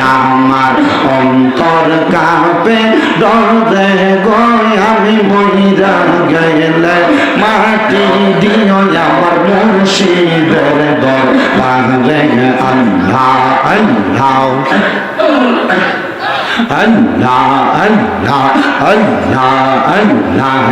আমার অন্তর কাঁপে ডরে গয় আমি মহিরা গেলে মাটি দিও আমার মুর্শিদের দর পারে আল্লাহ আল্লাহ। আল্লাহ আল্লাহ আল্লাহ আল্লাহ,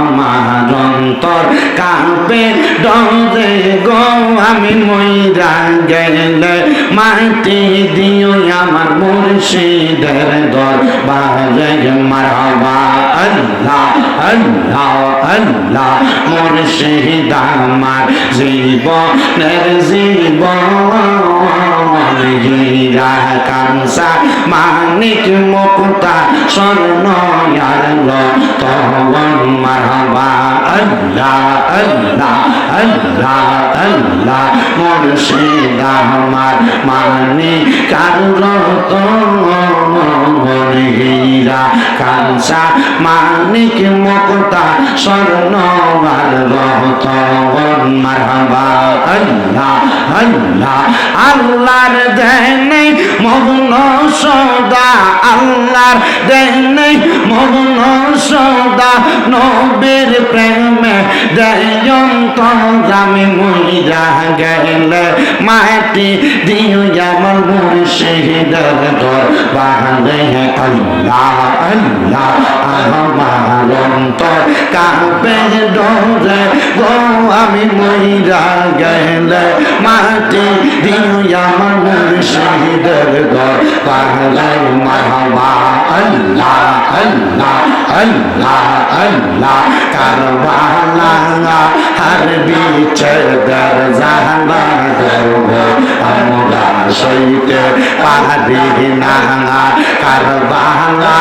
আমার অন্তর কাঁপে ডরে গো, আমি মইরা গেলে মাটি দিও, আমার মুর্শিদের দর বাজে মারহাবা। আল্লাহ আল্লাহ আল্লাহ। মুর্শিদ আমার জীবনের জীবন হীরা কাংসা মানিক মুক্তা স্বর্ণ আর তবন মারহাবা। আল্লাহ আল্লাহ আল্লাহ আল্লাহ। মুর্শিদ আমার মানি কারুর কাংসা মানিক মুক্তা, স্বর্ণ আর তবন মারহাবা আল্লাহ আল্লাহ আল্লাহর দেনে মগ্ন সদা। আল্লাহর দেনে মগ্ন সদা নবীর প্রেমে দেয়ন্ত আমি মইরা গেলে মাটি দিও আমার মুর্শিদের দর বাহারে আল্লাহ আল্লাহ আমার অন্তর কাঁপে ডরে গো আমি মইরা গেলে মাটি দিও আমার মুর্শিদের দর বাহারে মারহাবা আল্লাহ আল্লাহ আল্লাহ আল্লাহ কারবালা হর বিচে দর জানা দেবো আমরা সইতে পারি না কারবালা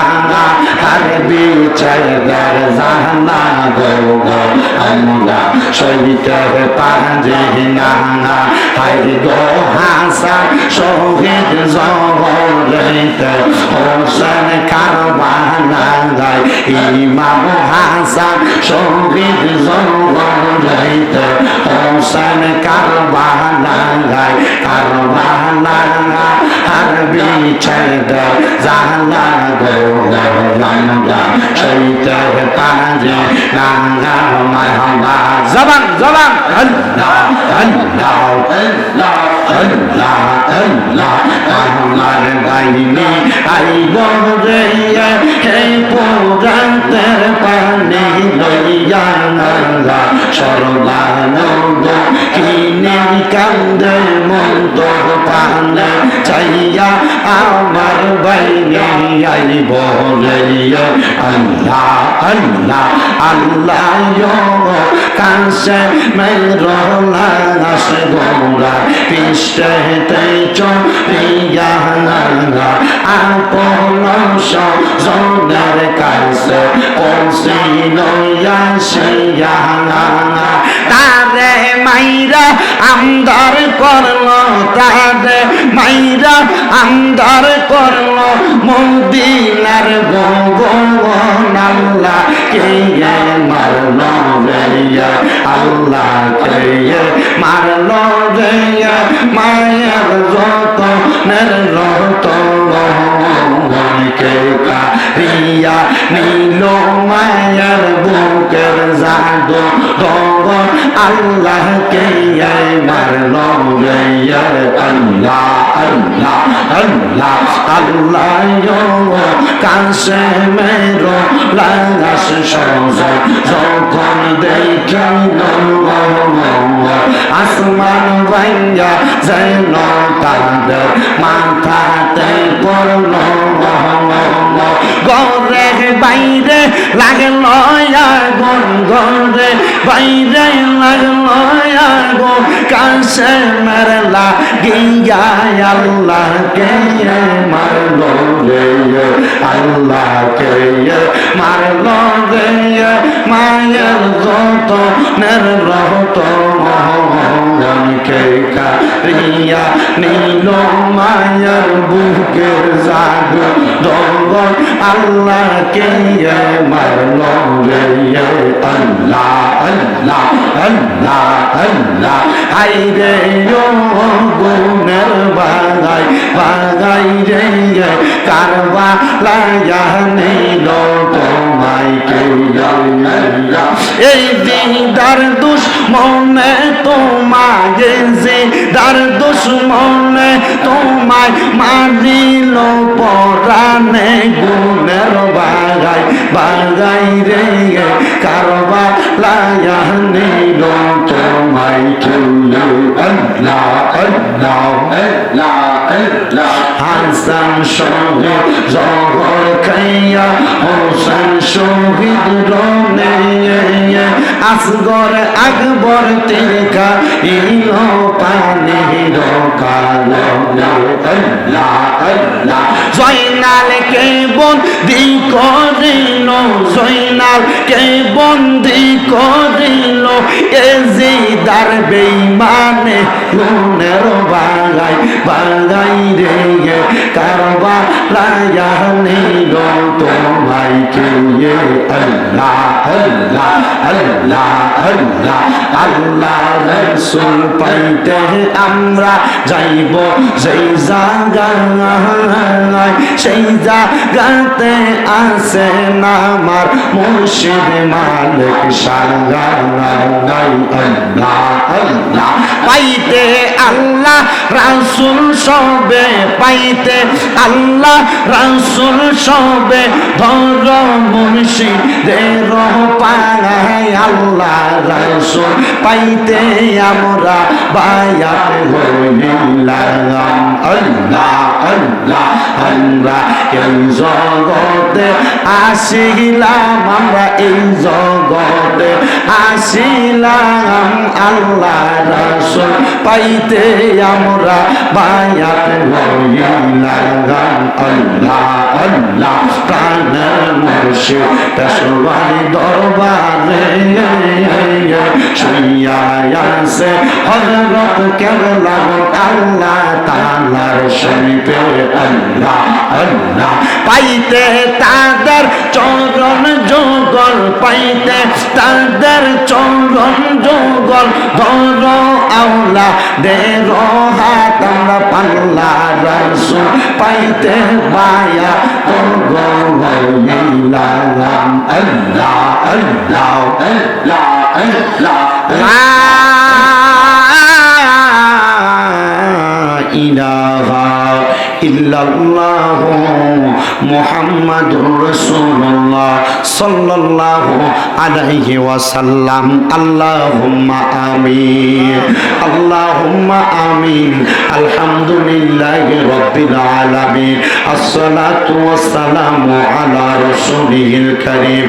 হর বিচে দর জানা দেবো আমরা সইতে পারি না হাই গো হাসা কারবালা গায় ইমাম হাসান শহীদ জগতে হোসেন কারবালা গায় কারবালা আর বিচ্ছেদ জানা গো আমরা সইতে পারে নাঙ্গা মারহাবা জবান জবান আল্লাহ আল্লাহ আল্লাহ আল্লাহ আল্লাহ আমার গাইনি আইব রে সর্বানন্দ কিনে কান্দে মন্দ পানে, চাইয়া আমার বাইনে আইব আল্লাহ আল্লাহ আল্লাহ কাছে মেরলা আসে গোরা, পৃষ্ঠতে চলিয়া আপন সজনের কাছে পৌঁছি লইয়া সিয়া নাঙ্গা তারে মাইরা আমদার করল, তারে মাইরা আমদার করল, মদিনার আল্লাহ কে মারলো রে আল্লাহ কে মারলো রে মায়ের যত নের রত কে কারিয়া নীল মায়ের বুকের জাদু দগন আল্লাহ কে মারলো আল্লাহ আল্লাহ আল্লাহ আল্লাহ কাছে মেরো লাগাস সজ যখন দেখিল আসমান ভাইয়া যেন তাদের মাথাতে পড়ল বাইরে লাগল আগুন গরে বাইরে লাগল আগুন কাছে মারলা গিয়া আল্লাহ কে মারলো রে আল্লাহ কে মারলো রে মায়ের যত নের রহত কারিয়া নীল মায়ের বুকের জাগ। দোগন আল্লাহকে মারল রে আল্লাহ আল্লাহ আল্লাহ আল্লাহ। হাই রে গুণের বাগাই বাগাই রে কারবা লায়া নিল তোমায়। এই দিদার দুশ্মনে তোমায় যে দার দুশ্মনে তোমায় মারিল পরানে গুণের বাগাই বাগাই রে কারবা লায়া নিল তোমায় আল্লাহ আল্লাহ আল্লাহ আল্লাহ। হাসান শহীদ, জহর খাইয়া, হোসেন শহীদ রনে আসগর আকবর তিলকা ইলো পানি জয়নাল কে বন্দি করিল জয়নাল কে বন্দি করিল বেইমানে বাগাই বাগাই রে কারবা নিল তোমায় আল্লাহ আল্লাহ আল্লাহ আল্লাহ আল্লাহ রসুল পাইতে আমরা যাইব। সেই জায়গায় সেই জায়গাতে আছে নামার মুর্শিদ মালিক পাইতে আল্লাহ, রাসুল সবে পাইতে আল্লাহ, রাসুল সবে ধর মুর্শিদের পায় আল্লাহ, রাসুল পাইতে আমরা বায়াত হইলাম। আল্লাহ আল্লাহ, আমরা এই জগতে আসিলাম, আমরা এই জগতে আসিলাম আল্লাহ রাসুল, পাইতে আমরা বায়াত হইলাম। আল্লাহ আল্লাহ, প্রাণের মুর্শিদ পেশোয়ারি দরবারে শুইয়া আছে। হজরত কেবলা আল্লাহ তালার শরীফে আল্লাহ আল্লাহ, পাইতে তাদের চরণ যোগল, পাইতে তাদের চরণ যোগল ধর আওলা দের হাত আমরা পাল্লা রসুল পাইতে মায়া গলাম আল্লাহ আল্লাহ আল্লাহ আল্লাহ, ইলাহা ইল্লাল্লাহ মুহাম্মাদুর রাসূলুল্লাহ সাল্লাল্লাহু আলাইহি ওয়াসাল্লাম। আল্লাহুম্মা আমিন। আল্লাহুম্মা আমিন। আলহামদুলিল্লাহি রাব্বিল আলামিন। আসসালাতু ওয়াসসালামু আলা রাসূলিল কারীম।